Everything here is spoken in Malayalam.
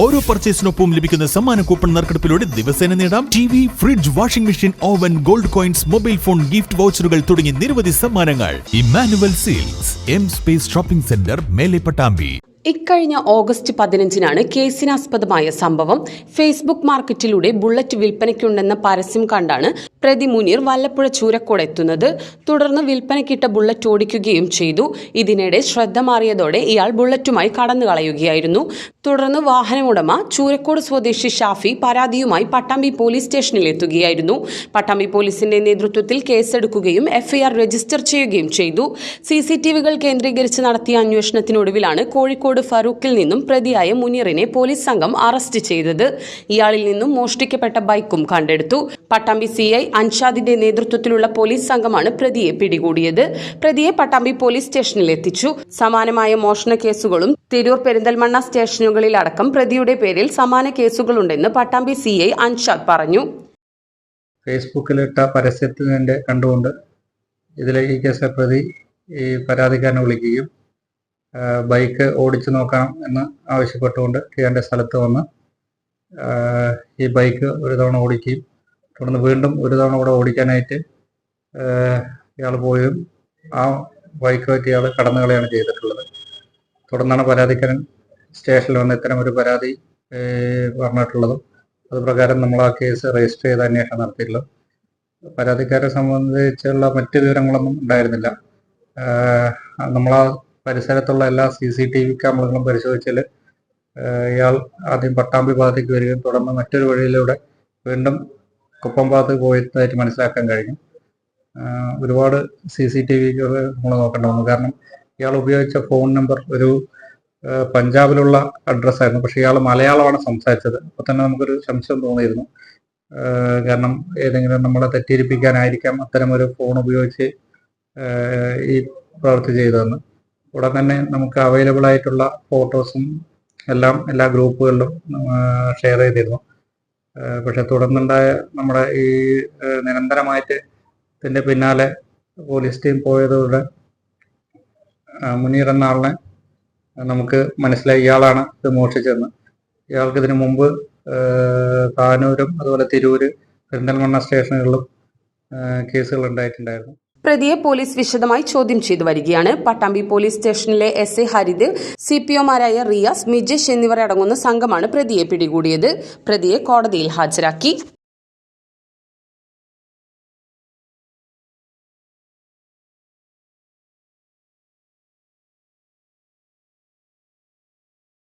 ഓരോ പർച്ചേസിനൊപ്പം ലഭിക്കുന്ന സമ്മാന കൂപ്പൺ നറുക്കെടുപ്പിലൂടെ ദിവസേന നേടാം. T V fridge washing machine oven gold coins mobile phone gift വൗച്ചറുകൾ തുടങ്ങിയ നിരവധി സമ്മാനങ്ങൾ. Emmanuel seals M space shopping centre മേലെ പട്ടാമ്പി. ഇക്കഴിഞ്ഞ ഓഗസ്റ്റ് പതിനഞ്ചിനാണ് കേസിനാസ്പദമായ സംഭവം. ഫേസ്ബുക്ക് മാർക്കറ്റിലൂടെ ബുള്ളറ്റ് വിൽപ്പനയ്ക്കുണ്ടെന്ന പരസ്യം കണ്ടാണ് പ്രതി മുനീർ വല്ലപ്പുഴ ചൂരക്കോട് എത്തുന്നത്. തുടർന്ന് വിൽപ്പനയ്ക്കിട്ട ബുള്ളറ്റ് ഓടിക്കുകയും ചെയ്തു. ഇതിനിടെ ശ്രദ്ധ മാറിയതോടെ ഇയാൾ ബുള്ളറ്റുമായി കടന്നു കളയുകയായിരുന്നു തുടർന്ന് വാഹനമുടമ ചൂരക്കോട് സ്വദേശി ഷാഫി പരാതിയുമായി പട്ടാമ്പി പോലീസ് സ്റ്റേഷനിൽ എത്തുകയായിരുന്നു. പട്ടാമ്പി പോലീസിന്റെ നേതൃത്വത്തിൽ കേസെടുക്കുകയും എഫ്ഐആർ രജിസ്റ്റർ ചെയ്യുകയും ചെയ്തു. സി സി ടി വികൾ കേന്ദ്രീകരിച്ച് നടത്തിയ അന്വേഷണത്തിനൊടുവിലാണ് കോഴിക്കോട് ഫറൂഖിൽ നിന്നും പ്രതിയായ മുനീറിനെ പോലീസ് സംഘം അറസ്റ്റ് ചെയ്തത്. ഇയാളിൽ നിന്നും മോഷ്ടിക്കപ്പെട്ട ബൈക്കും കണ്ടെടുത്തു. പട്ടാമ്പി സി ഐ അൻഷാദിന്റെ നേതൃത്വത്തിലുള്ള പോലീസ് സംഘമാണ് പ്രതിയെ പിടികൂടിയത്. പ്രതിയെ പട്ടാമ്പി പോലീസ് സ്റ്റേഷനിൽ എത്തിച്ചു. സമാനമായ മോഷണ കേസുകളും തിരൂർ പെരിന്തൽമണ്ണ സ്റ്റേഷനുകളിലടക്കം പ്രതിയുടെ പേരിൽ സമാന കേസുകളുണ്ടെന്ന് പട്ടാമ്പി സി ഐ അൻഷാദ് പറഞ്ഞു. ഫേസ്ബുക്കിലിട്ട പരസ്യത്തിന്റെ കണ്ടുകൊണ്ട് ഇതിലേക്ക് കേസ് പ്രതി ഈ പരാതിക്കാരനെ വിളിക്കുകയും ബൈക്ക് ഓടിച്ചു നോക്കാം എന്ന് ആവശ്യപ്പെട്ടുകൊണ്ട് കിയാന്റെ സ്ഥലത്ത് വന്ന് ഈ ബൈക്ക് ഒരു തവണ ഓടിക്കുകയും തുടർന്ന് വീണ്ടും ഒരു തവണ കൂടെ ഓടിക്കാനായിട്ട് ഇയാൾ പോയും ആ ബൈക്ക് പറ്റി ഇയാൾ കടന്നു കളയാണ് ചെയ്തിട്ടുള്ളത്. തുടർന്നാണ് പരാതിക്കാരൻ സ്റ്റേഷനിൽ വന്ന് ഇത്തരം ഒരു പരാതി പറഞ്ഞിട്ടുള്ളതും അത് പ്രകാരം നമ്മൾ ആ കേസ് രജിസ്റ്റർ ചെയ്ത് അന്വേഷണം നടത്തിയിട്ടുള്ളത്. പരാതിക്കാരെ സംബന്ധിച്ചുള്ള മറ്റ് വിവരങ്ങളൊന്നും ഉണ്ടായിരുന്നില്ല. നമ്മൾ ആ പരിസരത്തുള്ള എല്ലാ സി സി ടി വി ക്യാമറകളും പരിശോധിച്ചാൽ ഇയാൾ ആദ്യം പട്ടാമ്പി ഭാഗത്തേക്ക് വരികയും തുടർന്ന് മറ്റൊരു വഴിയിലൂടെ വീണ്ടും കുപ്പം ഭാഗത്തേക്ക് പോയതായിട്ട് മനസ്സിലാക്കാൻ കഴിഞ്ഞു. ഒരുപാട് സി സി ടി വികൾ നമ്മൾ നോക്കേണ്ടി വന്നു കാരണം ഇയാൾ ഉപയോഗിച്ച ഫോൺ നമ്പർ ഒരു പഞ്ചാബിലുള്ള അഡ്രസ്സായിരുന്നു പക്ഷെ ഇയാൾ മലയാളമാണ് സംസാരിച്ചത്. അപ്പോൾ തന്നെ നമുക്കൊരു സംശയം തോന്നിയിരുന്നു. കാരണം ഏതെങ്കിലും നമ്മളെ തെറ്റിദ്ധരിപ്പിക്കാനായിരിക്കാം അത്തരം ഒരു ഫോൺ ഉപയോഗിച്ച് ഈ പ്രവൃത്തി ചെയ്തതെന്ന്. ഉടൻ തന്നെ നമുക്ക് അവൈലബിൾ ആയിട്ടുള്ള ഫോട്ടോസും എല്ലാം എല്ലാ ഗ്രൂപ്പുകളിലും ഷെയർ ചെയ്തിരുന്നു. പക്ഷെ തുടർന്നുണ്ടായ നമ്മുടെ ഈ നിരന്തരമായിട്ട് ഇതിന്റെ പിന്നാലെ പോലീസ് ടീം പോയതോടെ മുനീർ എന്ന ആളിനെ നമുക്ക് മനസ്സിലായി. ഇയാളാണ് ഇത് മോഷിച്ചതെന്ന് ഇയാൾക്ക് ഇതിനു മുമ്പ് താനൂരും അതുപോലെ തിരൂര് പെരിന്തൽമണ്ണ സ്റ്റേഷനുകളിലും കേസുകൾ ഉണ്ടായിട്ടുണ്ടായിരുന്നു. പ്രതിയെ പോലീസ് വിശദമായി ചോദ്യം ചെയ്തു വരികയാണ്. പട്ടാമ്പി പോലീസ് സ്റ്റേഷനിലെ S A Harith C P ഒമാരായ Riyas Mijesh എന്നിവരടങ്ങുന്ന സംഘമാണ് പ്രതിയെ പിടികൂടിയത്. പ്രതിയെ കോടതിയിൽ ഹാജരാക്കി.